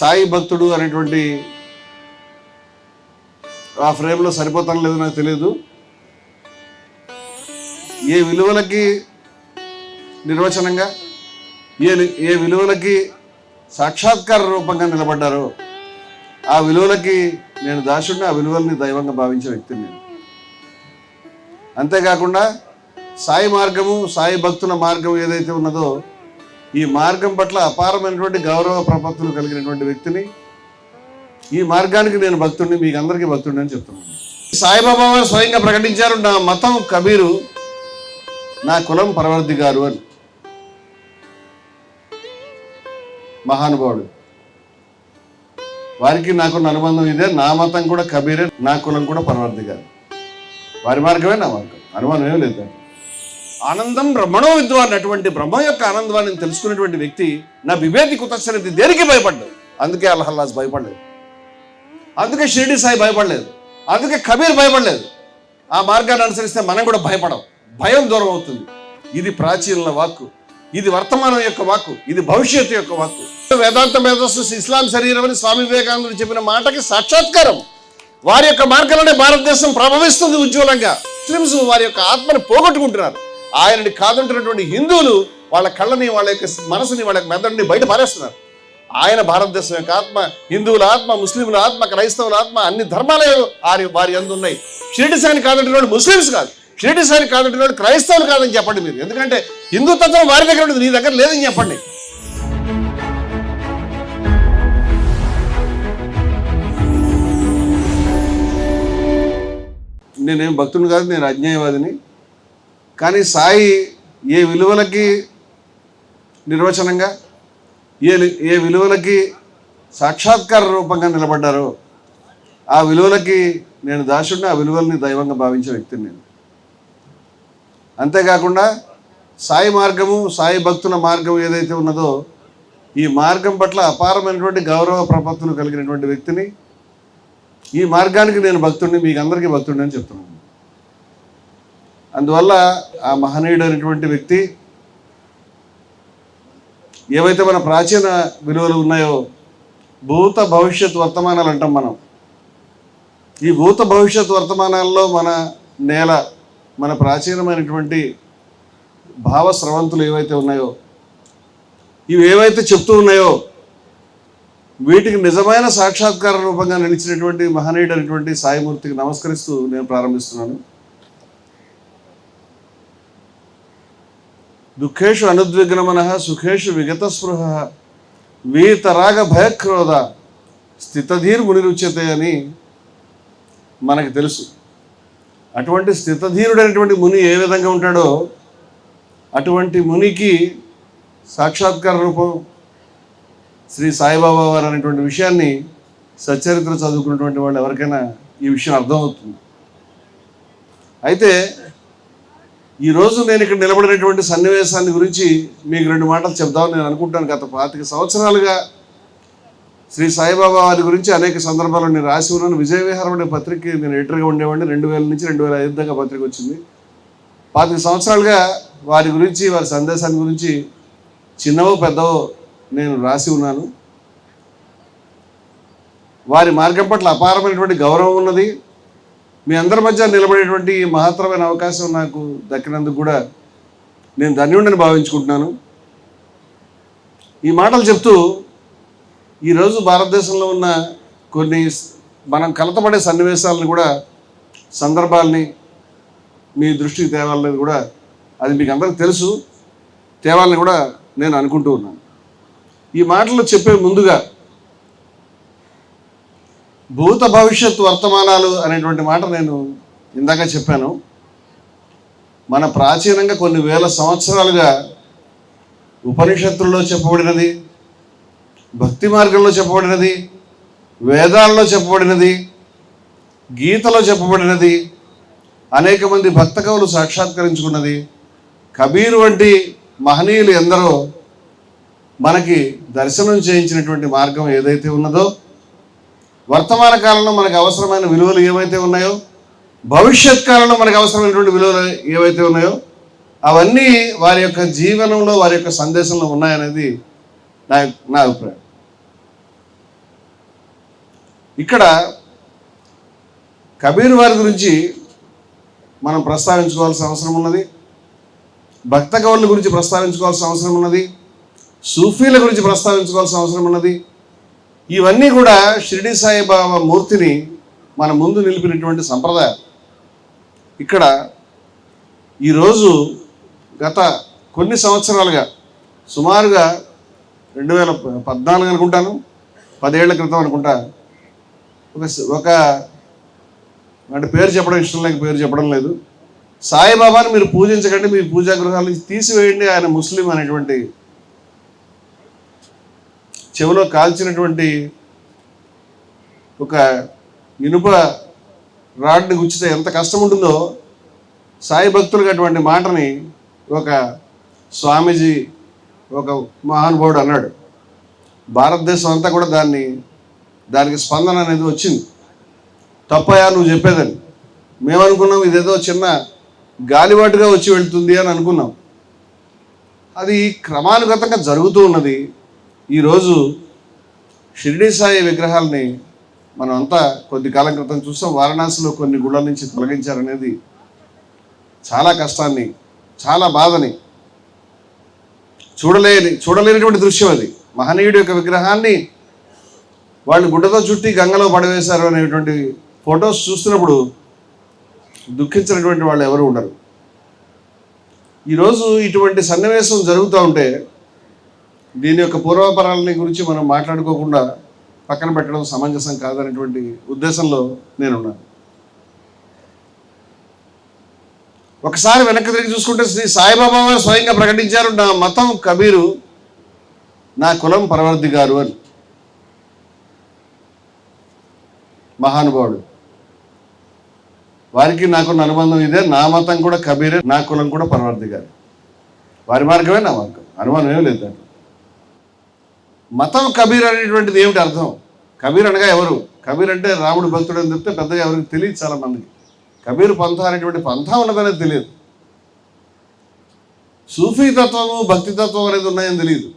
సాయి భక్తుడు అనేటువంటి ఆ ఫ్రేమ్లో సరిపోతాను లేదో నాకు తెలియదు ఏ విలువలకి నిర్వచనంగా ఏ ఏ విలువలకి సాక్షాత్కార రూపంగా నిలబడ్డారో ఆ విలువలకి నేను దాసుడిని ఆ విలువల్ని దైవంగా భావించే వ్యక్తిని నేను. అంతేకాకుండా సాయి మార్గము సాయి భక్తుల మార్గం ఏదైతే ఉన్నదో ఈ మార్గం పట్ల అపారమైనటువంటి గౌరవ ప్రపత్తులు కలిగినటువంటి వ్యక్తిని ఈ మార్గానికి నేను భక్తుడిని మీకు అందరికీ భక్తుడిని అని చెప్తున్నాను. సాయిబాబా వారు స్వయంగా ప్రకటించారు నా మతం కబీరు నా కులం పరవర్తి గారు అని. మహానుభావుడు. వారికి నాకున్న అనుబంధం ఇదే నా మతం కూడా కబీరే నా కులం కూడా పరవర్తి గారు. వారి మార్గమే నా మార్గం అనుమానం ఏం లేదు ఆనందం బ్రహ్మణో విద్వాన్ అటువంటి బ్రహ్మ యొక్క ఆనందాన్ని తెలుసుకున్నటువంటి వ్యక్తి నా వివేది కుతశ్చరితి దేనికి భయపడ్డాడు అందుకే అల్హల్లాస్ భయపడలేదు. అందుకే షిరిడి సాయి భయపడలేదు. అందుకే కబీర్ భయపడలేదు. ఆ మార్గాన్ని అనుసరిస్తే మనం కూడా భయపడం భయం దూరం అవుతుంది. ఇది ప్రాచీన వాక్కు. ఇది వర్తమానం యొక్క వాక్కు. ఇది భవిష్యత్తు యొక్క వాక్కు. వేదాంత మేధస్సు ఇస్లాం శరీరం అని స్వామి వివేకానందుడు చెప్పిన మాటకి సాక్షాత్కారం. వారి యొక్క మార్గంలోనే భారతదేశం ప్రభవిస్తుంది ఉజ్వలంగా. ముస్లిమ్స్ వారి యొక్క ఆత్మను పోగొట్టుకుంటున్నారు. ఆయనని కాదంటున్నటువంటి హిందువులు వాళ్ళ కళ్ళని వాళ్ళ యొక్క మనసుని వాళ్ళ మెదడుని బయట పారేస్తున్నారు. ఆయన భారతదేశం యొక్క ఆత్మ హిందువుల ఆత్మ ముస్లింల ఆత్మ క్రైస్తవుల ఆత్మ అన్ని ధర్మాలయాలు వారి వారి అందు ఉన్నాయి. షిరిడి సాయిని కాదంటున్నాడు ముస్లిమ్స్ కాదు. షిరిడి సాయిని కాదంటున్నాడు క్రైస్తవులు కాదని చెప్పండి మీరు. ఎందుకంటే హిందూ తత్వం వారి దగ్గర ఉంటుంది నీ దగ్గర లేదని చెప్పండి. నేనేం భక్తుని కాదు నేను అజ్ఞాయవాదిని కానీ సాయి ఏ విలువలకి నిర్వచనంగా ఏ ఏ విలువలకి సాక్షాత్కార రూపంగా నిలబడ్డారో ఆ విలువలకి నేను దాసుడిని ఆ విలువల్ని దైవంగా భావించే వ్యక్తిని నేను. అంతేకాకుండా సాయి మార్గము సాయి భక్తుల మార్గం ఏదైతే ఉన్నదో ఈ మార్గం పట్ల అపారమైనటువంటి గౌరవ ప్రపత్తులు కలిగినటువంటి వ్యక్తిని ఈ మార్గానికి నేను భక్తుడిని మీకు అందరికీ భక్తుడిని అని చెప్తున్నాను. అందువల్ల ఆ మహనీయుడు అనేటువంటి వ్యక్తి ఏవైతే మన ప్రాచీన విలువలు ఉన్నాయో భూత భవిష్యత్ వర్తమానాలు అంటాం మనం. ఈ భూత భవిష్యత్ వర్తమానాల్లో మన నేల మన ప్రాచీనమైనటువంటి భావ స్రవంతులు ఏవైతే ఉన్నాయో ఇవి ఏవైతే చెప్తూ ఉన్నాయో వీటికి నిజమైన సాక్షాత్కార రూపంగా నిలిచినటువంటి మహనీయుడు అనేటువంటి సాయిమూర్తికి నమస్కరిస్తూ నేను ప్రారంభిస్తున్నాను. దుఃఖేషు అనుద్విగ్నమన సుఖేషు విగత స్పృహ వీతరాగ భయక్రోధ స్థితధీర్ మునిరుచ్యతే అని మనకు తెలుసు. అటువంటి స్థితధీరుడైనటువంటి ముని ఏ విధంగా ఉంటాడో అటువంటి మునికి సాక్షాత్కార రూపం శ్రీ సాయిబాబా వారు అనేటువంటి విషయాన్ని సచరిత్ర చదువుకున్నటువంటి వాళ్ళు ఎవరికైనా ఈ విషయం అర్థమవుతుంది. అయితే ఈరోజు నేను ఇక్కడ నిలబడినటువంటి సన్నివేశాన్ని గురించి మీకు రెండు మాటలు చెప్దామని నేను అనుకుంటాను. గత పాతిక సంవత్సరాలుగా శ్రీ సాయిబాబా వారి గురించి అనేక సందర్భాల్లో నేను రాసి ఉన్నాను. విజయ విహారం అనే పత్రిక నేను ఎడిటర్గా ఉండేవాడిని. రెండు వేల నుంచి రెండు వేల ఐదు దాకా పత్రిక వచ్చింది. పాతిక సంవత్సరాలుగా వారి గురించి వారి సందేశాన్ని గురించి చిన్నవో పెద్దవో నేను రాసి ఉన్నాను. వారి మార్గం పట్ల అపారమైనటువంటి గౌరవం ఉన్నది. మీ అందరి మధ్య నిలబడేటువంటి మహత్తరమైన అవకాశం నాకు దక్కినందుకు కూడా నేను ధన్యుడిని భావించుకుంటున్నాను. ఈ మాటలు చెప్తూ ఈరోజు భారతదేశంలో ఉన్న కొన్ని మనం కలతపడే సన్నివేశాలను కూడా సందర్భాల్ని మీ దృష్టికి తేవాలనేది కూడా అది మీకు అందరికీ తెలుసు. తేవాలని కూడా నేను అనుకుంటూ ఉన్నాను. ఈ మాటలు చెప్పే ముందుగా భూత భవిష్యత్ వర్తమానాలు అనేటువంటి మాట నేను ఇందాక చెప్పాను. మన ప్రాచీనంగా కొన్ని వేల సంవత్సరాలుగా ఉపనిషత్తుల్లో చెప్పబడినది భక్తి మార్గంలో చెప్పబడినది వేదాల్లో చెప్పబడినది గీతలో చెప్పబడినది అనేక మంది భక్త కవులు సాక్షాత్కరించుకున్నది. కబీర్ వంటి మహనీయులు ఎందరో మనకి దర్శనం చేయించినటువంటి మార్గం ఏదైతే ఉన్నదో వర్తమాన కాలంలో మనకు అవసరమైన విలువలు ఏవైతే ఉన్నాయో భవిష్యత్ కాలంలో మనకు అవసరమైనటువంటి విలువలు ఏవైతే ఉన్నాయో అవన్నీ వారి యొక్క జీవనంలో వారి యొక్క సందేశంలో ఉన్నాయనేది నా నా అభిప్రాయం. ఇక్కడ కబీర్ వారి గురించి మనం ప్రస్తావించుకోవాల్సిన అవసరం ఉన్నది భక్త కవుల గురించి ప్రస్తావించుకోవాల్సిన అవసరం ఉన్నది సూఫీల గురించి ప్రస్తావించుకోవాల్సిన అవసరం ఉన్నది ఇవన్నీ కూడా షిరిడి సాయిబాబా మూర్తిని మన ముందు నిలిపినటువంటి సంప్రదాయం. ఇక్కడ ఈరోజు గత కొన్ని సంవత్సరాలుగా సుమారుగా రెండు వేల పద్నాలుగు అనుకుంటాను పదేళ్ళ క్రితం అనుకుంటా ఒక ఒక అంటే పేరు చెప్పడం ఇష్టం లేక పేరు చెప్పడం లేదు. సాయిబాబాని మీరు పూజించకండి మీ పూజా గృహాల నుంచి తీసివేయండి ఆయన ముస్లిం అనేటువంటి చెవిలో కాల్చినటువంటి ఒక ఇనుప రాడ్ని గుచ్చితే ఎంత కష్టం ఉంటుందో సాయి భక్తులకు అటువంటి మాటని ఒక స్వామీజీ ఒక మహానుభావుడు అన్నాడు. భారతదేశం అంతా కూడా దాన్ని దానికి స్పందన అనేది వచ్చింది. తప్పయా నువ్వు చెప్పేదని. మేము అనుకున్నాం ఇదేదో చిన్న గాలివాటుగా వచ్చి వెళ్తుంది అని అనుకున్నాం. అది క్రమానుగతంగా జరుగుతూ ఉన్నది. ఈరోజు షిరిడి సాయి విగ్రహాలని మనం అంతా కొద్ది కాలం క్రితం చూసాం. వారణాసిలో కొన్ని గుళ్ళ నుంచి తొలగించారనేది చాలా కష్టాన్ని చాలా బాధని చూడలేని చూడలేనటువంటి దృశ్యం అది. మహనీయుడి యొక్క విగ్రహాన్ని వాళ్ళు గుడ్డతో చుట్టి గంగలో పడవేశారు అనేటువంటి ఫొటోస్ చూస్తున్నప్పుడు దుఃఖించినటువంటి వాళ్ళు ఎవరు ఉండరు. ఈరోజు ఇటువంటి సన్నివేశం జరుగుతూ ఉంటే దీని యొక్క పూర్వపరాలని గురించి మనం మాట్లాడుకోకుండా పక్కన పెట్టడం సమంజసం కాదనేటువంటి ఉద్దేశంలో నేనున్నాను. ఒకసారి వెనక్కి తిరిగి చూసుకుంటే శ్రీ సాయిబాబా వారు స్వయంగా ప్రకటించారు నా మతం కబీరు నా కులం పరవర్ది గారు అని. మహానుభావుడు. వారికి నాకున్న అనుబంధం ఇదే నా మతం కూడా కబీరే నా కులం కూడా పరవర్ది గారు వారి మార్గమే నా మార్గం అనుమానం ఏం లేదు మతం కబీర్ అనేటువంటిది ఏమిటి అర్థం? కబీర్ అనగా ఎవరు? కబీర్ అంటే రాముడు భక్తుడు అని చెప్తే పెద్దగా ఎవరికి తెలియదు చాలా మందికి. కబీర్ పంథ అనేటువంటి పంథ ఉన్నదనేది తెలియదు. సూఫీ తత్వము భక్తి తత్వం అనేది ఉన్నాయని తెలియదు.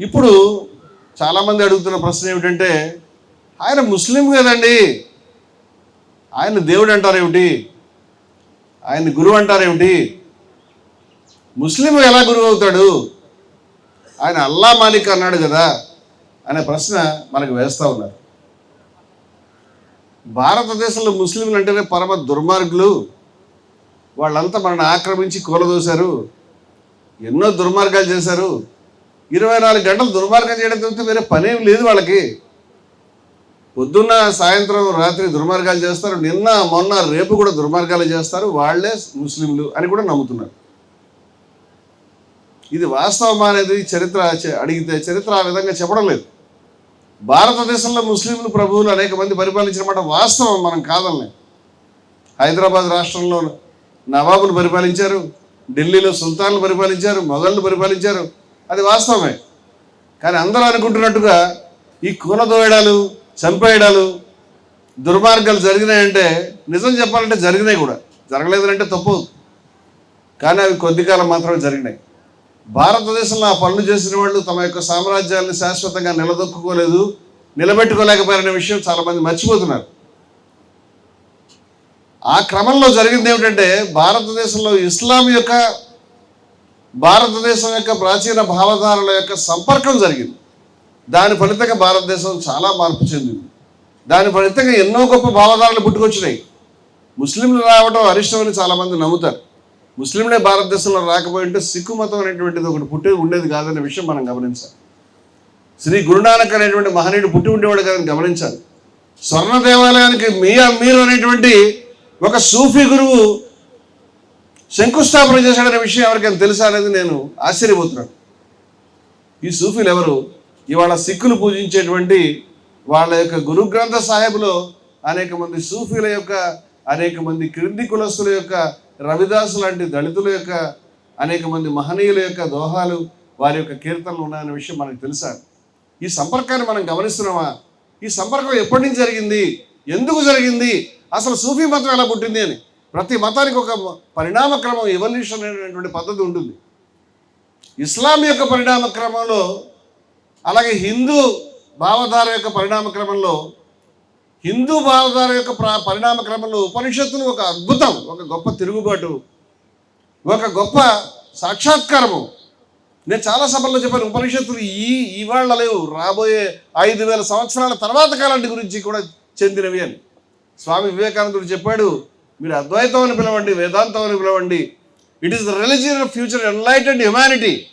ఇప్పుడు చాలామంది అడుగుతున్న ప్రశ్న ఏమిటంటే ఆయన ముస్లిం కదండి? ఆయన దేవుడు అంటారేమిటి ఆయన గురువు అంటారేమిటి ముస్లిం ఎలా గురువు అవుతాడు? ఆయన అల్లా మాలిక్ అన్నాడు కదా అనే ప్రశ్న మనకు వేస్తూ ఉన్నారు. భారతదేశంలో ముస్లింలు అంటేనే పరమ దుర్మార్గులు. వాళ్ళంతా మనల్ని ఆక్రమించి కూలదోశారు. ఎన్నో దుర్మార్గాలు చేశారు. ఇరవై నాలుగు గంటలు దుర్మార్గం చేయడం తప్పితే వేరే పనేం లేదు వాళ్ళకి. పొద్దున్న సాయంత్రం రాత్రి దుర్మార్గాలు చేస్తారు. నిన్న మొన్న రేపు కూడా దుర్మార్గాలు చేస్తారు. వాళ్ళే ముస్లింలు అని కూడా నమ్ముతున్నారు. ఇది వాస్తవమా అనేది చరిత్ర అడిగితే చరిత్ర ఆ విధంగా చెప్పడం లేదు. భారతదేశంలో ముస్లింలు ప్రభువులు అనేక మంది పరిపాలించిన మాట వాస్తవం మనం కాదనలే. హైదరాబాద్ రాష్ట్రంలో నవాబులు పరిపాలించారు ఢిల్లీలో సుల్తాన్లు పరిపాలించారు మొఘళ్ళు పరిపాలించారు. అది వాస్తవమే. కానీ అందరూ అనుకుంటున్నట్టుగా ఈ కూలదోయడాలు చంపేయడాలు దుర్మార్గాలు జరిగినాయంటే నిజం చెప్పాలంటే జరిగినాయి కూడా. జరగలేదంటే తప్పు. కానీ అవి కొద్ది కాలం మాత్రమే జరిగినాయి. భారతదేశంలో ఆ పనులు చేసిన వాళ్ళు తమ యొక్క సామ్రాజ్యాన్ని శాశ్వతంగా నిలదొక్కుకోలేదు నిలబెట్టుకోలేకపోయారనే విషయం చాలామంది మర్చిపోతున్నారు. ఆ క్రమంలో జరిగింది ఏమిటంటే భారతదేశంలో ఇస్లాం యొక్క భారతదేశం యొక్క ప్రాచీన భావధారల యొక్క సంపర్కం జరిగింది. దాని ఫలితంగా భారతదేశం చాలా మార్పు చెందింది. దాని ఫలితంగా ఎన్నో గొప్ప భావధారలు పుట్టుకొచ్చినాయి. ముస్లింలు రావడం అరిష్టమని చాలామంది నమ్ముతారు. ముస్లింలే భారతదేశంలో రాకపోయి ఉంటే సిక్కు మతం అనేటువంటిది ఒకటి పుట్టి ఉండేది కాదనే విషయం మనం గమనించాలి. శ్రీ గురునానక్ అనేటువంటి మహనీయుడు పుట్టి ఉండేవాడు కాదని గమనించాలి. స్వర్ణ దేవాలయానికి మియా మీరు అనేటువంటి ఒక సూఫీ గురువు శంకుస్థాపన చేశాడనే విషయం ఎవరికైనా తెలుసా అనేది నేను ఆశ్చర్యపోతున్నాను. ఈ సూఫీలు ఎవరు? ఇవాళ సిక్కులు పూజించేటువంటి వాళ్ళ యొక్క గురు గ్రంథ సాహెబ్లో అనేక మంది సూఫీల యొక్క అనేక మంది క్రింది కులస్తుల యొక్క రవిదాస్ లాంటి దళితుల యొక్క అనేక మంది మహనీయుల యొక్క దోహాలు వారి యొక్క కీర్తనలు ఉన్నాయనే విషయం మనకు తెలుసా? ఈ సంపర్కాన్ని మనం గమనిస్తున్నామా? ఈ సంపర్కం ఎప్పటి నుంచి జరిగింది? ఎందుకు జరిగింది? అసలు సూఫీ మతం ఎలా పుట్టింది అని. ప్రతి మతానికి ఒక పరిణామ క్రమం ఎవల్యూషన్ అనేటువంటి పద్ధతి ఉంటుంది. ఇస్లాం యొక్క పరిణామ క్రమంలో అలాగే హిందూ భావధార యొక్క పరిణామ క్రమంలో హిందూ భావధార యొక్క పరిణామ క్రమంలో ఉపనిషత్తులు ఒక అద్భుతం ఒక గొప్ప తిరుగుబాటు ఒక గొప్ప సాక్షాత్కారము. నేను చాలా సభల్లో చెప్పాను ఉపనిషత్తులు ఈ ఇవాళ లేవు రాబోయే ఐదు వేల సంవత్సరాల తర్వాత కాలాన్ని గురించి కూడా చెందినవి అని. స్వామి వివేకానందుడు చెప్పాడు మీరు అద్వైతం అని పిలవండి వేదాంతం అని పిలవండి. It is the religion of future enlightened humanity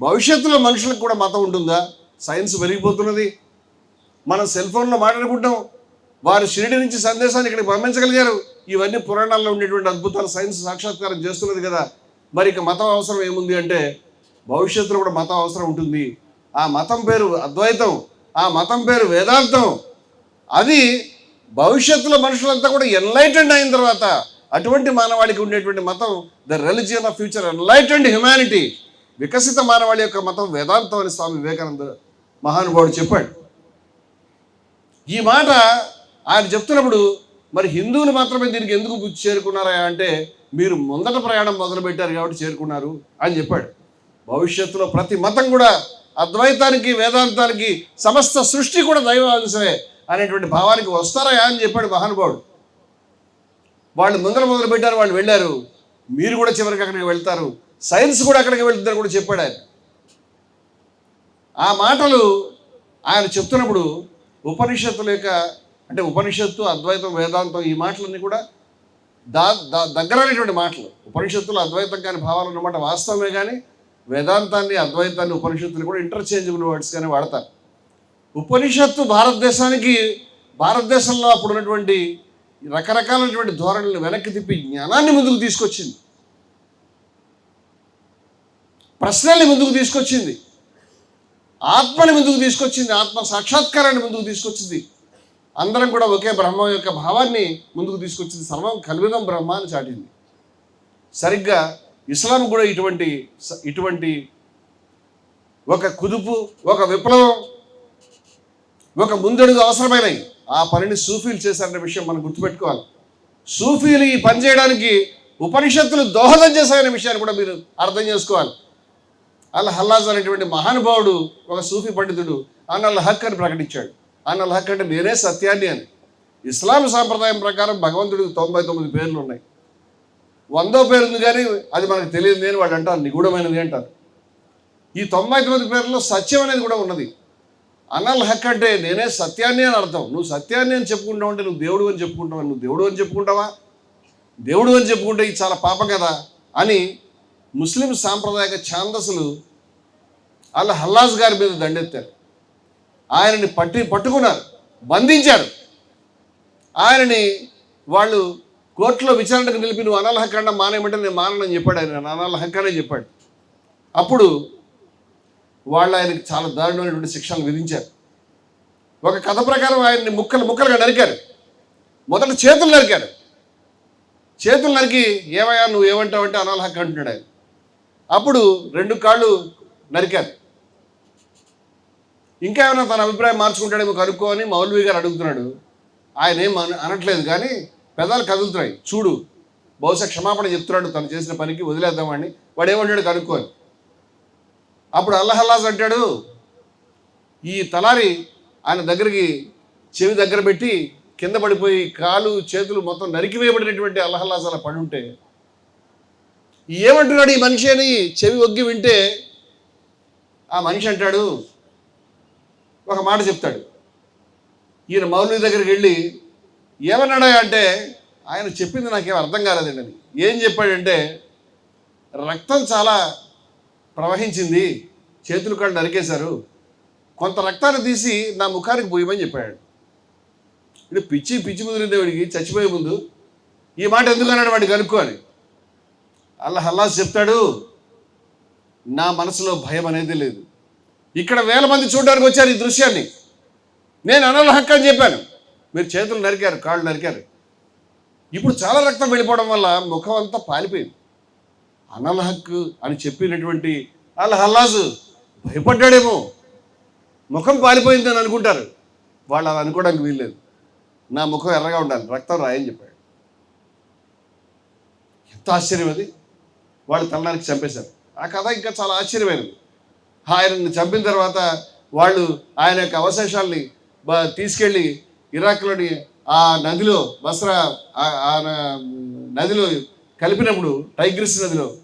భవిష్యత్తులో మనుషులకు కూడా మతం ఉంటుందా? సైన్స్ పెరిగిపోతున్నది. మనం సెల్ ఫోన్లో మాట్లాడుకుంటాం. వారు షిరిడి నుంచి సందేశాన్ని ఇక్కడికి పంపించగలిగారు. ఇవన్నీ పురాణాల్లో ఉండేటువంటి అద్భుతాలు సైన్స్ సాక్షాత్కారం చేస్తున్నది కదా. మరి ఇక మతం అవసరం ఏముంది అంటే భవిష్యత్తులో కూడా మతం అవసరం ఉంటుంది. ఆ మతం పేరు అద్వైతం ఆ మతం పేరు వేదాంతం. అది భవిష్యత్తులో మనుషులంతా కూడా ఎన్లైటెండ్ అయిన తర్వాత అటువంటి మానవాళికి ఉండేటువంటి మతం the religion of future enlightened humanity వికసిత మానవాళి యొక్క మతం వేదాంతం అని స్వామి వివేకానంద మహానుభావుడు చెప్పాడు. ఈ మాట ఆయన చెప్తున్నప్పుడు మరి హిందువులు మాత్రమే దీనికి ఎందుకు చేరుకున్నారా అంటే మీరు ముందట ప్రయాణం మొదలుపెట్టారు కాబట్టి చేరుకున్నారు అని చెప్పాడు. భవిష్యత్తులో ప్రతి మతం కూడా అద్వైతానికి వేదాంతానికి సమస్త సృష్టి కూడా దైవాంశమే అనేటువంటి భావానికి వస్తారా అని చెప్పాడు మహానుభావుడు. వాళ్ళు ముందర మొదలు పెట్టారు వాళ్ళు వెళ్ళారు. మీరు కూడా చివరికి అక్కడికి వెళ్తారు. సైన్స్ కూడా అక్కడికి వెళ్తుందని కూడా చెప్పాడు ఆయన. ఆ మాటలు ఆయన చెప్తున్నప్పుడు ఉపనిషత్తుల యొక్క అంటే ఉపనిషత్తు అద్వైతం వేదాంతం ఈ మాటలన్నీ కూడా దా దా దగ్గరైనటువంటి మాటలు. ఉపనిషత్తులు అద్వైతం కాని భావాలు అన్నమాట వాస్తవమే కానీ వేదాంతాన్ని అద్వైతాన్ని ఉపనిషత్తులు కూడా ఇంటర్చేంజబుల్ వర్డ్స్ కానీ వాడతారు. ఉపనిషత్తు భారతదేశానికి భారతదేశంలో అప్పుడు ఉన్నటువంటి రకరకాలైనటువంటి ధోరణులను వెనక్కి తిప్పి జ్ఞానాన్ని ముందుకు తీసుకొచ్చింది. ప్రశ్నల్ని ముందుకు తీసుకొచ్చింది. ఆత్మని ముందుకు తీసుకొచ్చింది ఆత్మ సాక్షాత్కారాన్ని ముందుకు తీసుకొచ్చింది. అందరం కూడా ఒకే బ్రహ్మం యొక్క భావాన్ని ముందుకు తీసుకొచ్చింది. సర్వం కల్విదం బ్రహ్మ అని చాటింది. సరిగ్గా ఇస్లాం కూడా ఇటువంటి స- ఇటువంటి ఒక కుదుపు ఒక విప్లవం ఒక ముందడుగు అవసరమైనవి. ఆ పనిని సూఫీలు చేశారనే విషయం మనం గుర్తుపెట్టుకోవాలి. సూఫీలు ఈ పని చేయడానికి ఉపనిషత్తులు దోహదం చేశాయనే విషయాన్ని కూడా మీరు అర్థం చేసుకోవాలి. అల్ హల్లాజ్ అనేటువంటి మహానుభావుడు ఒక సూఫీ పండితుడు అన్నల్ హక్ అని ప్రకటించాడు. అన్నల్ హక్ అంటే నేనే సత్యాన్ని అని. ఇస్లాం సాంప్రదాయం ప్రకారం భగవంతుడికి తొంభై తొమ్మిది పేర్లు ఉన్నాయి. వందో పేరు ఉంది కానీ అది మనకు తెలియదు అని వాడు అంటారు నిగూఢమైనది అంటారు. ఈ తొంభై తొమ్మిది పేర్లలో సత్యం అనేది కూడా ఉన్నది. అనల్ హక్ అంటే నేనే సత్యాన్ని అని అర్థం. నువ్వు సత్యాన్ని అని చెప్పుకుంటావు అంటే నువ్వు దేవుడు అని చెప్పుకుంటావా? నువ్వు దేవుడు అని చెప్పుకుంటావా? దేవుడు అని చెప్పుకుంటే ఇది చాలా పాపం కదా అని ముస్లిం సాంప్రదాయక ఛాందసులు అల్ల హల్లాజ్ గారి మీద దండెత్తారు. ఆయనని పట్టి పట్టుకున్నారు బంధించారు. ఆయనని వాళ్ళు కోర్టులో విచారణకు నిలిపి నువ్వు అనాల హక్ మానేయమంటే నేను మానని చెప్పాడు ఆయన అనాల హక్ చెప్పాడు. అప్పుడు వాళ్ళు ఆయనకి చాలా దారుణమైనటువంటి శిక్షలు విధించారు. ఒక కథ ప్రకారం ఆయన్ని ముక్కలు ముక్కలుగా నరికారు. మొదట చేతులు నరికారు. చేతులు నరికి ఏమయ్యా నువ్వు ఏమంటావు అంటే అనాల హక్ అంటున్నాడు ఆయన. అప్పుడు రెండు కాళ్ళు నరికారు. ఇంకా ఏమైనా తన అభిప్రాయం మార్చుకుంటాడేమో కనుక్కోని మౌల్వీ గారు అడుగుతున్నాడు. ఆయన ఏం అనట్లేదు కానీ పెదాలు కదులుతున్నాయి. చూడు బహుశా క్షమాపణ చెప్తున్నాడు తను చేసిన పనికి వదిలేద్దామని వాడు ఏమంటాడు కనుక్కోని. అప్పుడు అల్లహల్లాజ్ అంటాడు ఈ తలారి ఆయన దగ్గరికి చెవి దగ్గర పెట్టి కింద పడిపోయి కాలు చేతులు మొత్తం నరికివేయబడినటువంటి అల్లహల్లాజ్ అలా పడి ఉంటే ఏమంటున్నాడు ఈ మనిషి అని చెవి ఒగ్గి వింటే ఆ మనిషి అంటాడు ఒక మాట చెప్తాడు. ఈయన మౌలి దగ్గరికి వెళ్ళి ఏమన్నాడా అంటే ఆయన చెప్పింది నాకేం అర్థం కాలేదండి అని ఏం చెప్పాడంటే రక్తం చాలా ప్రవహించింది చేతులు కాళ్ళు నరికేశారు కొంత రక్తాన్ని తీసి నా ముఖానికి పోయమని చెప్పాడు. ఇది పిచ్చి పిచ్చి ముదిరింది వాడికి చచ్చిపోయే ముందు. ఈ మాట ఎందుకు అన్నాడు వాడికి కనుక్కో అని అల్లా హల్లాస్ చెప్తాడు నా మనసులో భయం అనేది లేదు. ఇక్కడ వేల మంది చూడడానికి వచ్చారు ఈ దృశ్యాన్ని. నేను అనల హక్కు అని చెప్పాను. మీరు చేతులు నరికారు కాళ్ళు నరికారు. ఇప్పుడు చాలా రక్తం వెళ్ళిపోవడం వల్ల ముఖం అంతా పాలిపోయింది. అనల హక్కు అని చెప్పినటువంటి వాళ్ళ హల్లాజు భయపడ్డాడేమో. ముఖం పాలిపోయిందని అనుకుంటారు. వాళ్ళు అలా అనుకోవడానికి వీల్లేదు. నా ముఖం ఎర్రగా ఉండాలి రక్తం రాయని చెప్పాడు. ఎంత ఆశ్చర్యం అది. వాళ్ళు తలనానికి చంపేశారు. ఆ కథ ఇంకా చాలా ఆశ్చర్యమైనది. ఆయనను చంపిన తర్వాత వాళ్ళు ఆయన యొక్క అవశేషాల్ని బ- తీసుకెళ్ళి ఇరాక్లోని ఆ నదిలో బస్రా ఆ- నదిలో కలిపినప్పుడు టైగ్రిస్ నదిలో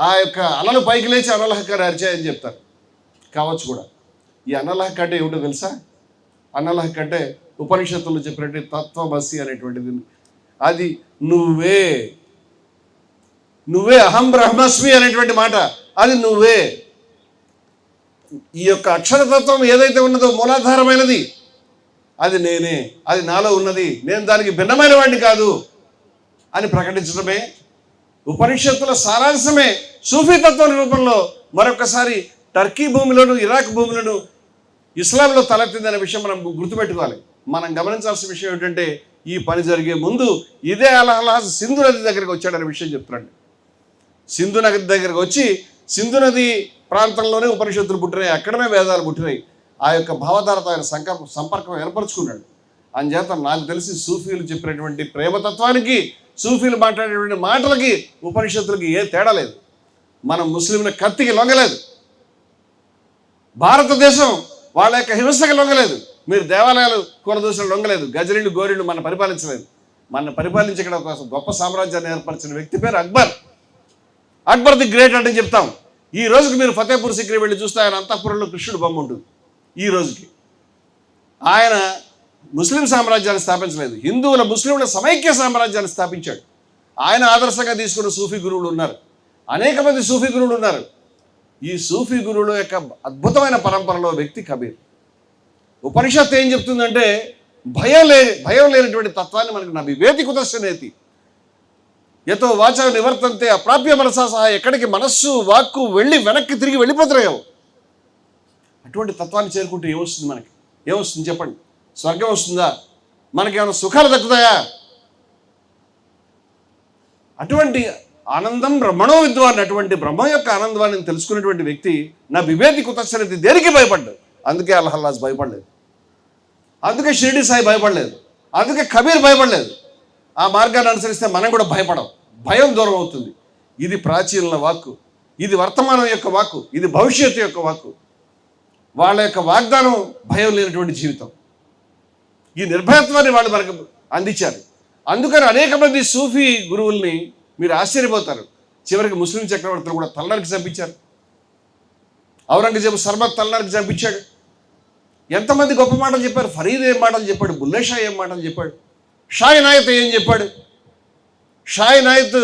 ఆ యొక్క అలలు పైకి లేచి అనలహక్క అరిచాయని చెప్తారు. కావచ్చు కూడా. ఈ అనలహక్క అంటే ఏమిటో తెలుసా? అనలహక్క అంటే ఉపనిషత్తులు చెప్పినట్టు తత్వమసి అనేటువంటిది. అది నువ్వే. నువ్వే అహం బ్రహ్మస్మి అనేటువంటి మాట. అది నువ్వే. ఈ యొక్క అక్షరతత్వం ఏదైతే ఉన్నదో మూలాధారమైనది అది నేనే అది నాలో ఉన్నది నేను దానికి భిన్నమైన వాడిని కాదు అని ప్రకటించడమే ఉపనిషత్తుల సారాంశమే సూఫీతత్వం రూపంలో మరొకసారి టర్కీ భూమిలోను ఇరాక్ భూములను ఇస్లాంలో తలెత్తిందనే విషయం మనం గుర్తుపెట్టుకోవాలి. మనం గమనించాల్సిన విషయం ఏంటంటే ఈ పని జరిగే ముందు ఇదే అలహలాజ్ సింధు నది దగ్గరికి వచ్చాడనే విషయం చెప్తున్నాడు. సింధు నది దగ్గరకు వచ్చి సింధు నది ప్రాంతంలోనే ఉపనిషత్తులు పుట్టినాయి అక్కడనే వేదాలు పుట్టినాయి. ఆ యొక్క భావధారత ఆయన సంకల్ప సంపర్కం ఏర్పరచుకున్నాడు. అంచేత నాకు తెలిసి సూఫీలు చెప్పినటువంటి ప్రేమతత్వానికి సూఫీలు మాట్లాడేటువంటి మాటలకి ఉపనిషత్తులకి ఏ తేడా లేదు. మన ముస్లింల కత్తికి లొంగలేదు. భారతదేశం వాళ్ళ యొక్క హింసకి లొంగలేదు. మీరు దేవాలయాలు కూరదోషలు లొంగలేదు. గజరిళ్ళు గోరిళ్ళు మన పరిపాలించలేదు. మన పరిపాలించడం కోసం గొప్ప సామ్రాజ్యాన్ని ఏర్పరిచిన వ్యక్తి పేరు అక్బర్. అక్బర్ ది గ్రేట్ అంటే చెప్తాం. ఈ రోజుకి మీరు ఫతేపూర్ సిక్రీ వెళ్ళి చూస్తే ఆయన అంతఃపురంలో కృష్ణుడు బొమ్మ ఉంటుంది. ఈ రోజుకి. ఆయన ముస్లిం సామ్రాజ్యాన్ని స్థాపించలేదు. హిందువుల ముస్లింల సమైక్య సామ్రాజ్యాన్ని స్థాపించాడు. ఆయన ఆదర్శంగా తీసుకున్న సూఫీ గురువులు ఉన్నారు. అనేక మంది సూఫీ గురువులు ఉన్నారు. ఈ సూఫీ గురువుల యొక్క అద్భుతమైన పరంపరలో వ్యక్తి కబీర్. ఉపనిషత్తు ఏం చెప్తుందంటే భయం లే భయం లేనటువంటి తత్వాన్ని మనకు నా వివేది కుదర్శనేతి ఎతో వాచ నివర్తంతే అప్రాప్య మనసా సహా ఎక్కడికి మనస్సు వాక్కు వెళ్ళి వెనక్కి తిరిగి వెళ్ళిపోతున్నాయో అటువంటి తత్వాన్ని చేరుకుంటే ఏమొస్తుంది మనకి? ఏమొస్తుంది చెప్పండి? స్వర్గం వస్తుందా? మనకేమైనా సుఖాలు దక్కుతాయా? అటువంటి ఆనందం బ్రహ్మణో విద్వాన్ అటువంటి బ్రహ్మ యొక్క ఆనందాన్ని తెలుసుకున్నటువంటి వ్యక్తి నా వివేది కుతశ్చరితి దేనికి భయపడ్డాడు? అందుకే అల్హల్లాజ్ భయపడలేదు. అందుకే షిరిడి సాయి భయపడలేదు. అందుకే కబీర్ భయపడలేదు. ఆ మార్గాన్ని అనుసరిస్తే మనం కూడా భయపడం భయం దూరం అవుతుంది. ఇది ప్రాచీన వాక్కు. ఇది వర్తమానం యొక్క వాక్కు. ఇది భవిష్యత్తు యొక్క వాక్కు. వాళ్ళ యొక్క వాగ్దానం భయం లేనటువంటి జీవితం. ఈ నిర్భయత్వాన్ని వాళ్ళు మనకు అందించారు. అందుకని అనేక మంది సూఫీ గురువుల్ని మీరు ఆశ్చర్యపోతారు. చివరికి ముస్లిం చక్రవర్తులు కూడా తలనరికి చంపించారు. ఔరంగజేబు సర్మత్ తలనరికి చంపించాడు. ఎంతమంది గొప్ప మాటలు చెప్పారు? ఫరీద్ ఏం మాటలు చెప్పాడు? బుల్లేషా ఏం మాటలు చెప్పాడు? షాయి నాయత్ ఏం చెప్పాడు? షాయి నాయత్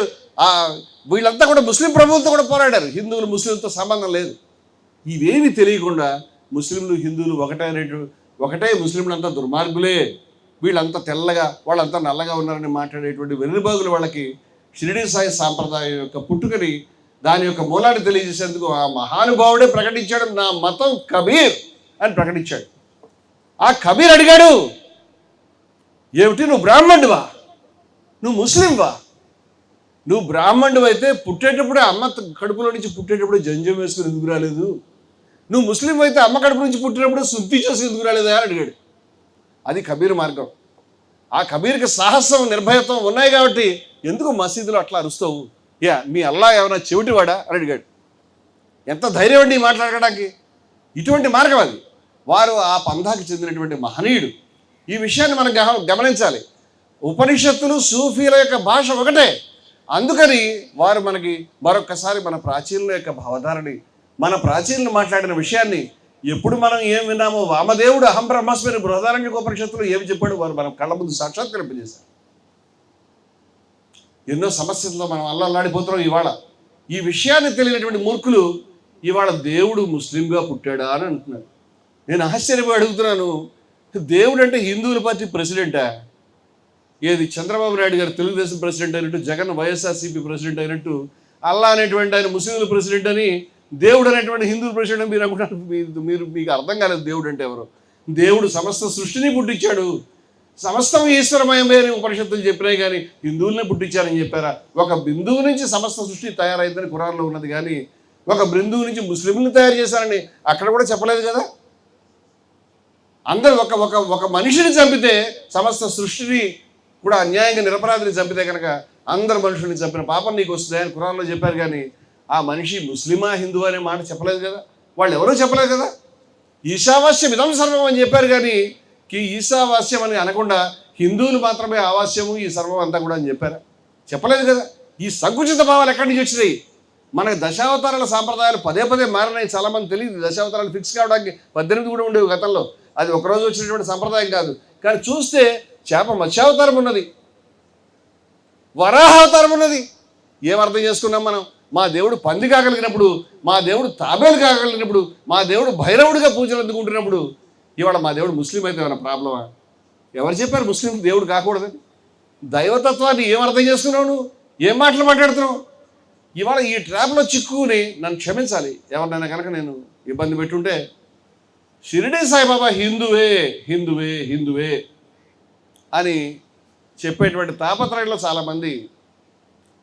వీళ్ళంతా కూడా ముస్లిం ప్రభువులతో కూడా పోరాడారు. హిందువులు ముస్లింలతో సంబంధం లేదు. ఇవేమి తెలియకుండా ముస్లింలు హిందువులు ఒకటే అనేటు ఒకటే ముస్లింలంతా దుర్మార్గులే. వీళ్ళంతా తెల్లగా వాళ్ళంతా నల్లగా ఉన్నారని మాట్లాడేటువంటి వెర్రిబాగులు వాళ్ళకి షిరిడి సాయి సాంప్రదాయం యొక్క పుట్టుకని దాని యొక్క మూలాన్ని తెలియజేసేందుకు ఆ మహానుభావుడే ప్రకటించాడు నా మతం కబీర్ అని ప్రకటించాడు. ఆ కబీర్ అడిగాడు ఏమిటి? నువ్వు బ్రాహ్మణువా నువ్వు ముస్లింవా? నువ్వు బ్రాహ్మణుడు అయితే పుట్టేటప్పుడే అమ్మ కడుపులో నుంచి పుట్టేటప్పుడు జంజం వేసుకుని ఎందుకు రాలేదు? నువ్వు ముస్లిం అయితే అమ్మ కడుపు నుంచి పుట్టినప్పుడు శుద్ధి చేసి ఎందుకు రాలేదా అడిగాడు. అది కబీర్ మార్గం. ఆ కబీర్కి సాహసం నిర్భయత్వం ఉన్నాయి కాబట్టి ఎందుకు మసీదులో అట్లా అరుస్తావు? యా మీ అల్లా ఏమైనా చెవిటివాడా? అని అడిగాడు. ఎంత ధైర్యం అండి మాట్లాడడానికి? ఇటువంటి మార్గం అది. వారు ఆ పంధాకి చెందినటువంటి మహనీయుడు. ఈ విషయాన్ని మనం గమ- గమనించాలి. ఉపనిషత్తులు సూఫీల యొక్క భాష ఒకటే. అందుకని వారు మనకి మరొకసారి మన ప్రాచీనుల యొక్క భావధారని మన ప్రాచీనులు మాట్లాడిన విషయాన్ని ఎప్పుడు మనం ఏం విన్నామో వామదేవుడు అహం బ్రహ్మస్మిని బృహదారణ్య ఉపనిషత్తులు ఏమి చెప్పాడు వారు మనం కళ్ళ ముందు సాక్షాత్కరింపజేశారు. ఎన్నో సమస్యలతో మనం అల్లల్లాడిపోతున్నాం ఇవాళ. ఈ విషయాన్ని తెలియనటువంటి మూర్ఖులు ఇవాళ దేవుడు ముస్లింగా పుట్టాడా అని అంటున్నారు. నేను ఆశ్చర్యపడి అడుగుతున్నాను దేవుడు అంటే హిందువుల పార్టీ ప్రెసిడెంటా? ఏది చంద్రబాబు నాయుడు గారు తెలుగుదేశం ప్రెసిడెంట్ అయినట్టు జగన్ వైఎస్ఆర్సీపీ ప్రెసిడెంట్ అయినట్టు అల్లా అనేటువంటి ఆయన ముస్లింల ప్రెసిడెంట్ అని దేవుడు అనేటువంటి హిందువుల ప్రెసిడెంట్ మీరు అనుకుంటారు. మీరు మీరు మీకు అర్థం కాలేదు దేవుడు అంటే ఎవరు? దేవుడు సమస్త సృష్టిని పుట్టించాడు. సమస్తం ఈశ్వరమయమే అని ఉపనిషత్తులు చెప్పినాయి కానీ హిందువులనే పుట్టించారని చెప్పారా? ఒక బిందువు నుంచి సమస్త సృష్టి తయారైందని కురాన్లో ఉన్నది కానీ ఒక బిందువు నుంచి ముస్లింలు తయారు చేశారని అక్కడ కూడా చెప్పలేదు కదా? అందరూ ఒక ఒక ఒక మనిషిని చంపితే సమస్త సృష్టిని కూడా అన్యాయంగా నిరపరాధిని చంపితే కనుక అందరు మనుషుల్ని చంపిన పాపం నీకు వస్తుంది అని కురాన్లో చెప్పారు కానీ ఆ మనిషి ముస్లిమా హిందూ అనే మాట చెప్పలేదు కదా? వాళ్ళు ఎవరూ చెప్పలేదు కదా? ఈశావాస్యం ఇదం సర్వం అని చెప్పారు కానీ కి ఈశావాస్యం అని అనకుండా హిందువులు మాత్రమే ఆవాస్యము ఈ సర్వం అంతా కూడా అని చెప్పారా? చెప్పలేదు కదా? ఈ సంకుచిత భావాలు ఎక్కడి నుంచి వచ్చినాయి? మనకు దశావతారాల సాంప్రదాయాలు పదే పదే మారినాయి. చాలామంది తెలియదు. దశావతారాలు ఫిక్స్ కావడానికి పద్దెనిమిది కూడా ఉండేవి గతంలో. అది ఒకరోజు వచ్చినటువంటి సంప్రదాయం కాదు. కానీ చూస్తే చేప మత్స్యావతారం ఉన్నది. వరాహావతారం ఉన్నది. ఏం అర్థం చేసుకున్నాం మనం? మా దేవుడు పంది కాగలిగినప్పుడు మా దేవుడు తాబేలు కాగలిగినప్పుడు మా దేవుడు భైరవుడిగా పూజలు అందుకుంటున్నప్పుడు ఇవాళ మా దేవుడు ముస్లిం అయితే ఏమైనా ప్రాబ్లమా? ఎవరు చెప్పారు ముస్లిం దేవుడు కాకూడదని? దైవతత్వాన్ని ఏం అర్థం చేసుకున్నావు నువ్వు? ఏం మాటలు మాట్లాడుతున్నావు? ఇవాళ ఈ ట్రాప్లో చిక్కుని నన్ను క్షమించాలి. ఎవరినైనా కనుక నేను ఇబ్బంది పెట్టుంటే షిరిడి సాయిబాబా హిందువే హిందువే హిందువే అని చెప్పేటువంటి తాపత్రయంలో చాలామంది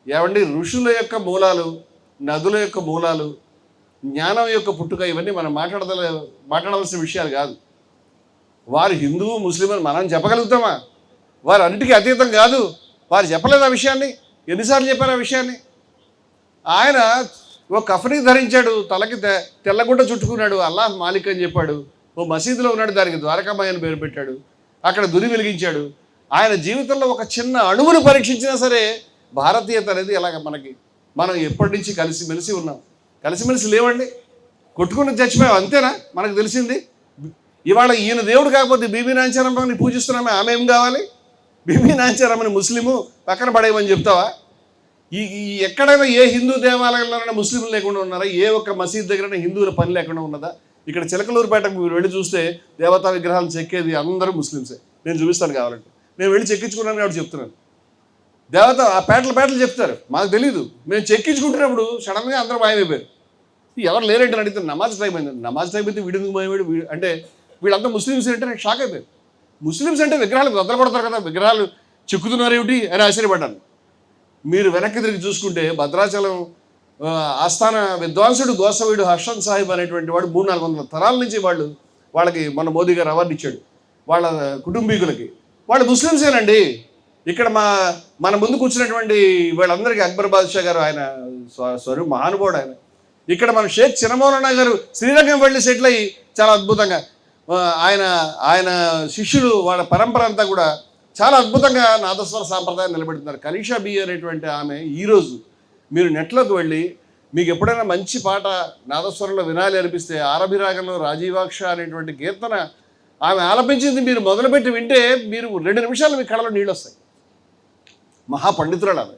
ఏమండి ఋషుల యొక్క మూలాలు నదుల యొక్క మూలాలు జ్ఞానం యొక్క పుట్టుక ఇవన్నీ మనం మాట్లాడదల మాట్లాడవలసిన విషయాలు కాదు. వారు హిందువు ముస్లిం అని మనం చెప్పగలుగుతామా? వారు అన్నిటికీ అతీతం కాదు. వారు చెప్పలేదు ఆ విషయాన్ని? ఎన్నిసార్లు చెప్పారు ఆ విషయాన్ని? ఆయన ఓ కఫనీ ధరించాడు తలకి తె- తెల్లగుడ్డ చుట్టుకున్నాడు అల్లాహ్ మాలిక్ అని చెప్పాడు. ఓ మసీదులో ఉన్నాడు దానికి ద్వారకామాయి అని పేరు పెట్టాడు. అక్కడ దుని వెలిగించాడు. ఆయన జీవితంలో ఒక చిన్న అణువును పరీక్షించినా సరే భారతీయత అనేది ఇలాగ మనకి మనం ఎప్పటి నుంచి కలిసిమెలిసి ఉన్నాం. కలిసిమెలిసి లేవండి. కొట్టుకుని చచ్చిపోయాం అంతేనా? మనకు తెలిసింది. ఇవాళ ఈయన దేవుడు కాకపోతే బీబీ నాంచారమ్మని పూజిస్తున్నామే ఆమె ఏం కావాలి? బీబీ నాంచారమ్మని ముస్లిము పక్కన పడేయమని చెప్తావా? ఈ ఎక్కడైనా ఏ హిందూ దేవాలయంలోనైనా ముస్లింలు లేకుండా ఉన్నారా? ఏ ఒక్క మసీద్ దగ్గర హిందువుల పని లేకుండా ఉన్నదా? ఇక్కడ చిలకలూరుపేటకు మీరు వెళ్ళి చూస్తే దేవతా విగ్రహాలు చెక్కేది అందరూ ముస్లింసే. నేను చూపిస్తాను కావాలంటే. నేను వెళ్ళి చెక్కించుకున్నాను కాబట్టి చెప్తున్నాను. దేవత ఆ పేటలు పేటలు చెప్తారు. మాకు తెలియదు మేము చెక్కించుకుంటున్నప్పుడు సడన్గా అందరూ మాయమైపోయారు. ఎవరు లేరంటే అడిగితే నమాజ్ టైం అయింది. నమాజ్ టైం అయితే వీడెందుకు మాయమేడు వీడు అంటే వీళ్ళంతా ముస్లిమ్స్ అంటే నేను షాక్ అయిపోయాను ముస్లిమ్స్ అంటే విగ్రహాలు వదలు కొడతారు కదా. విగ్రహాలు చెక్కుతున్నారు ఏమిటి అని ఆశ్చర్యపడ్డాను. మీరు వెనక్కి తిరిగి చూసుకుంటే భద్రాచలం ఆస్థాన విద్వాంసుడు గోసవీడు హర్షన్ సాహిబ్ అనేటువంటి వాడు మూడు నాలుగు వందల తరాల నుంచి వాళ్ళు వాళ్ళకి మన మోదీ గారు అవార్డు ఇచ్చాడు. వాళ్ళ కుటుంబీకులకి. వాళ్ళు ముస్లిమ్సేనండి ఇక్కడ మా మన ముందు కూర్చున్నటువంటి వీళ్ళందరికీ అక్బర్ బాద్షా గారు ఆయన స్వ- స్వరూ మహానుభావుడు ఆయన. ఇక్కడ మన షేక్ చినమోహన గారు శ్రీరంగం వెళ్ళి సెటిల్ అయ్యి చాలా అద్భుతంగా ఆయన ఆయన శిష్యులు వాళ్ళ పరంపర అంతా కూడా చాలా అద్భుతంగా నాదస్వర సాంప్రదాయం నిలబెడుతున్నారు. కనీషా బి అనేటువంటి ఆమె ఈరోజు మీరు నెట్లోకి వెళ్ళి మీకు ఎప్పుడైనా మంచి పాట నాదస్వరంలో వినాలి అనిపిస్తే ఆరభి రాగంలో రాజీవాక్ష అనేటువంటి కీర్తన ఆమె ఆలపించింది మీరు మొదలుపెట్టి వింటే మీరు రెండు నిమిషాలు మీ కళలో నీళ్ళు వస్తాయి మహాపండితురాలు ఆమె.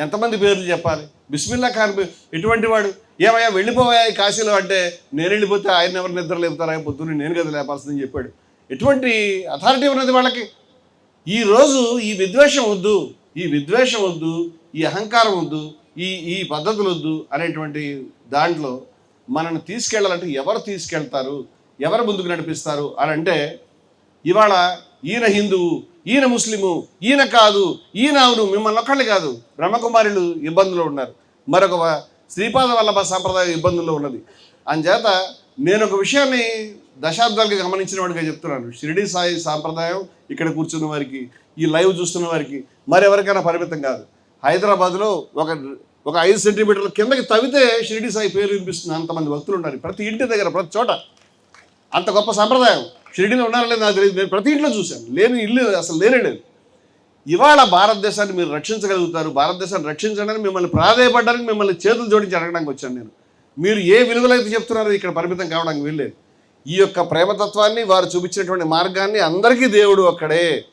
ఎంతమంది పేర్లు చెప్పాలి? బిస్మిల్లా ఖాన్ పే- ఎటువంటి వాడు ఏమయ్యా వెళ్ళిపోయా కాశీలో అంటే నేను వెళ్ళిపోతే ఆయన ఎవరు నిద్ర లేపుతారా? పొద్దున్న నేను కదా లేపాల్సిందని చెప్పాడు. ఎటువంటి అథారిటీ ఉన్నది వాళ్ళకి? ఈ రోజు ఈ విద్వేషం వద్దు ఈ విద్వేషం వద్దు ఈ అహంకారం వద్దు ఈ ఈ పద్ధతులు వద్దు అనేటువంటి దాంట్లో మనల్ని తీసుకెళ్ళాలంటే ఎవరు తీసుకెళ్తారు ఎవరు ముందుకు నడిపిస్తారు అని అంటే ఇవాళ ఈయన హిందువు ఈయన ముస్లిము ఈయన కాదు ఈయన అవును మిమ్మల్ని ఒక్కళ్ళు కాదు బ్రహ్మకుమారులు ఇబ్బందులు ఉన్నారు. మరొక శ్రీపాద వల్లభ సాంప్రదాయ ఇబ్బందుల్లో ఉన్నది. అంచేత నేను ఒక విషయాన్ని దశాబ్దాలుగా గమనించిన వాడిగా చెప్తున్నాను. షిరిడి సాయి సాంప్రదాయం ఇక్కడ కూర్చున్న వారికి ఈ లైవ్ చూస్తున్న వారికి మరెవరికైనా పరిమితం కాదు. హైదరాబాద్లో ఒక ఒక ఐదు సెంటీమీటర్ల కిందకి తవ్వితే షిరిడి సాయి పేరు వినిపిస్తుంది. అంతమంది భక్తులు ఉన్నారు ప్రతి ఇంటి దగ్గర ప్రతి చోట అంత గొప్ప సంప్రదాయం. షిరిడిలో ఉన్నారా లేదు నాకు తెలియదు. నేను ప్రతి ఇంట్లో చూశాను. లేని ఇల్లు అసలు లేనే లేదు. ఇవాళ భారతదేశాన్ని మీరు రక్షించగలుగుతారు. భారతదేశాన్ని రక్షించడానికి మిమ్మల్ని ప్రాధాయపడడానికి మిమ్మల్ని చేతులు జోడించి అడగడానికి వచ్చాను నేను. మీరు ఏ విలువలైతే చెప్తున్నారో ఇక్కడ పరిమితం కావడానికి వీల్లేదు. ఈ యొక్క ప్రేమతత్వాన్ని వారు చూపించినటువంటి మార్గాన్ని అందరికీ దేవుడు ఒక్కడే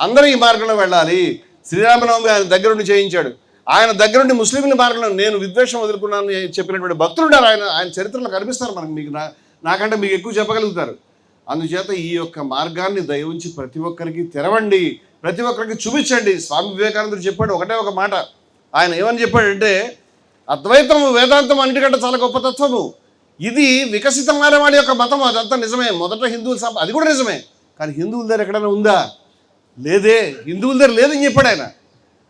అందరూ ఈ మార్గంలో వెళ్ళాలి. శ్రీరామనవమి ఆయన దగ్గరుండి చేయించాడు. ఆయన దగ్గరుండి ముస్లింల మార్గంలో నేను విద్వేషం వదులుకున్నాను చెప్పినటువంటి భక్తులు ఆయన ఆయన చరిత్రలో కనిపిస్తారు మనకు. మీకు నా నాకంటే మీకు ఎక్కువ చెప్పగలుగుతారు. అందుచేత ఈ యొక్క మార్గాన్ని దయవుంచి ప్రతి ఒక్కరికి తెరవండి. ప్రతి ఒక్కరికి చూపించండి. స్వామి వివేకానందుడు చెప్పాడు ఒకటే ఒక మాట. ఆయన ఏమని చెప్పాడంటే అద్వైతము వేదాంతం అన్నిటికంటే చాలా గొప్ప తత్వము. ఇది వికసితమైన వాడి యొక్క మతం అదంతా నిజమే. మొదట హిందువుల సంప అది కూడా నిజమే. కానీ హిందువుల దగ్గర ఎక్కడైనా ఉందా? లేదే. హిందువుల దగ్గర లేదని చెప్పాడు ఆయన.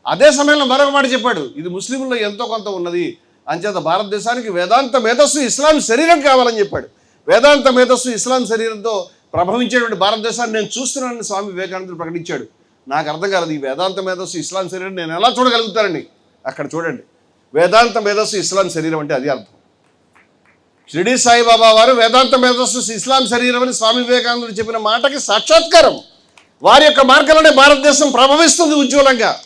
అదే సమయంలో మరొక మాట చెప్పాడు. ఇది ముస్లింల్లో ఎంతో కొంత ఉన్నది. అంచేత భారతదేశానికి వేదాంత మేధస్సు ఇస్లాం శరీరం కావాలని చెప్పాడు. వేదాంత మేధస్సు ఇస్లాం శరీరంతో ప్రభవించేటువంటి భారతదేశాన్ని నేను చూస్తున్నానని స్వామి వివేకానందుడు ప్రకటించాడు. నాకు అర్థం కాలేదు. ఈ వేదాంత మేధస్సు ఇస్లాం శరీరం నేను ఎలా చూడగలుగుతానండి అక్కడ చూడండి. వేదాంత మేధస్సు ఇస్లాం శరీరం అంటే అది అర్థం. షిరిడి సాయిబాబా వారు వేదాంత మేధస్సు ఇస్లాం శరీరం అని స్వామి వివేకానందుడు చెప్పిన మాటకి సాక్షాత్కారం. వారి యొక్క మార్గంలోనే భారతదేశం ప్రభవిస్తుంది ఉజ్వలంగా.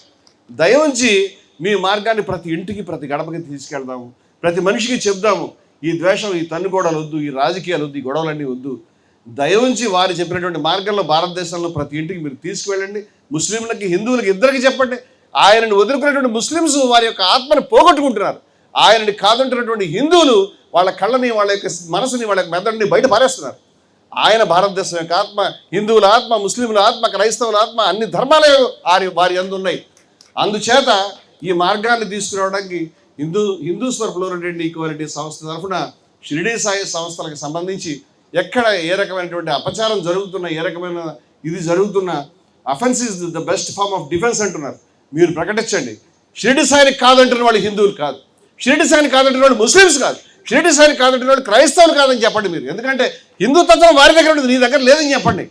దయవుంచి మీ మార్గాన్ని ప్రతి ఇంటికి ప్రతి గడపకి తీసుకెళ్దాము. ప్రతి మనిషికి చెప్దాము. ఈ ద్వేషం ఈ తన్నుగోడలు వద్దు ఈ రాజకీయాలు వద్దు ఈ గొడవలన్నీ వద్దు. దయవుంచి వారు చెప్పినటువంటి మార్గంలో భారతదేశంలో ప్రతి ఇంటికి మీరు తీసుకువెళ్ళండి. ముస్లింలకి హిందువులకి ఇద్దరికి చెప్పండి. ఆయనను వదులుకునేటువంటి ముస్లిమ్స్ వారి యొక్క ఆత్మని పోగొట్టుకుంటున్నారు. ఆయనని కాదంటున్నటువంటి హిందువులు వాళ్ళ కళ్ళని వాళ్ళ యొక్క మనసుని వాళ్ళ యొక్క మెదడుని బయట పారేస్తున్నారు. ఆయన భారతదేశం యొక్క ఆత్మ హిందువుల ఆత్మ ముస్లింల ఆత్మ క్రైస్తవుల ఆత్మ అన్ని ధర్మాలే వారి వారి అందున్నాయి. అందుచేత ఈ మార్గాన్ని తీసుకురావడానికి Hindu Hindu for plurality equality సంస్థ తరఫున షిరిడి సాయి సంస్థలకు సంబంధించి ఎక్కడ ఏ రకమైనటువంటి అపచారం జరుగుతున్న ఏ రకమైన ఇది జరుగుతున్న offence is the best form of defence అంటున్నారు. మీరు ప్రకటించండి. షిరిడి సాయిని కాదంటున్న వాళ్ళు హిందువులు కాదు. షిరిడి సాయిని కాదంటున్న వాళ్ళు ముస్లిమ్స్ కాదు. షిరిడి సాయిని కాదంటున్న వాళ్ళు క్రైస్తవులు కాదని చెప్పండి మీరు. ఎందుకంటే హిందూ తత్వం వారి దగ్గర ఉంటుంది నీ దగ్గర లేదని చెప్పండి.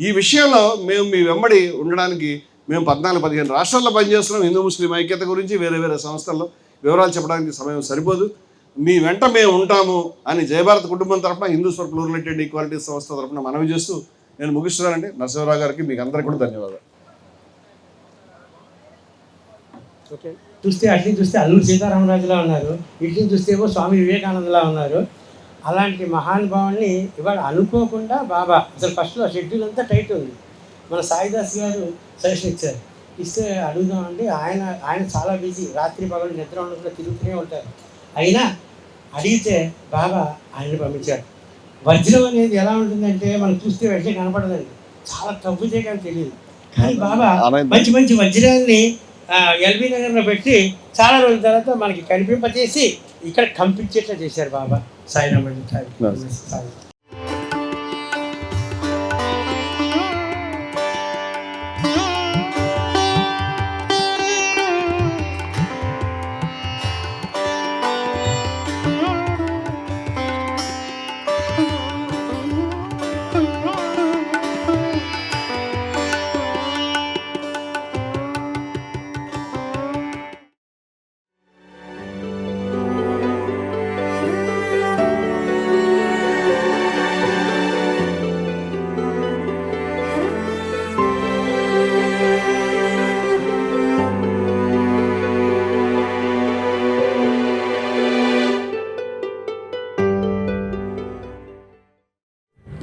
ఈ విషయంలో మేము మీ వెంబడి ఉండడానికి మేము పద్నాలుగు పదిహేను రాష్ట్రాల్లో పనిచేస్తున్నాం. హిందూ ముస్లిం ఐక్యత గురించి వేరే వేరే సంస్థల్లో వివరాలు చెప్పడానికి సమయం సరిపోదు. మీ వెంట మేము ఉంటాము అని జయభారత్ కుటుంబం తరఫున హిందూ ఫర్ ప్లూరిటీ ఈక్వాలిటీ సంస్థ తరఫున మనవి చేస్తూ నేను ముగిస్తున్నానండి. నరసింహరావు గారికి మీకు అందరికీ కూడా ధన్యవాదాలు. ఓకే. చూస్తే అట్లీ చూస్తే అల్లూరు సీతారామరాజులా ఉన్నారు. ఇట్లీ చూస్తే ఏమో స్వామి వివేకానందలా ఉన్నారు. అలాంటి మహానుభావుల్ని ఇవాళ అనుకోకుండా బాబా అసలు ఫస్ట్లో షెడ్యూల్ అంతా టైట్ ఉంది. మన సాయిదాస్ గారు సజెషన్ ఇచ్చారు. ఇస్తే అడుగుదామండి ఆయన ఆయన చాలా బిజీ రాత్రి పగలు నిద్ర ఉండకుండా తిరుగుతూనే ఉంటారు. అయినా అడిగితే బాబా ఆయన్ని పంపించారు. వజ్రం అనేది ఎలా ఉంటుందంటే మనం చూస్తే వెంటనే కనపడదండి. చాలా తవ్వుతే కానీ తెలియదు కానీ బాబా. మంచి మంచి వజ్రాన్ని ఎల్బీ నగర్లో పెట్టి చాలా రోజుల తర్వాత మనకి కనిపింపజేసి ఇక్కడ కంపించేట్లా చేశారు బాబా. సాయిరామ సాయి.